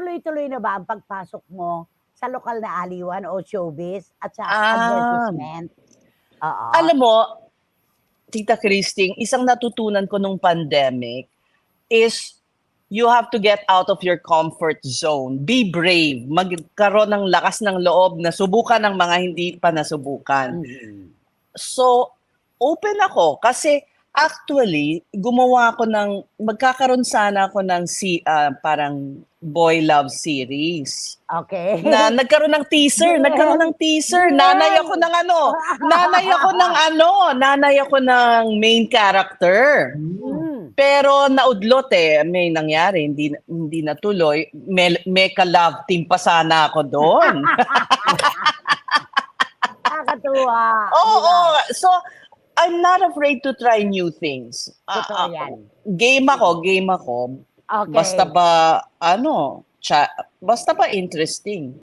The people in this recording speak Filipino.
tuloy-tuloy na ba ang pagpasok mo sa lokal na aliwan o showbiz at sa Ah. advertisement? Oo. Alam mo, Tita Christine, isang natutunan ko nung pandemic is you have to get out of your comfort zone. Be brave. Magkaroon ng lakas ng loob na subukan ng mga hindi pa nasubukan. Mhm. So, open ako kasi actually, gumawa ako ng, magkakaroon sana ako ng si, ah, parang boy love series. Okay. Na nagkaroon ng teaser, nagkaroon ng teaser. Nanay ako ng ano, nanay ako ng ano, nanay ako ng main character. Mm. Pero naudlot eh, may nangyari, hindi hindi natuloy. Me, meka love team pa sana ako doon. Nakakatuwa. Oo, Diba? so I'm not afraid to try new things. Ah, Totoo ah, yan. game ako, game ako. Okay. Basta ba ano, cha, basta ba interesting.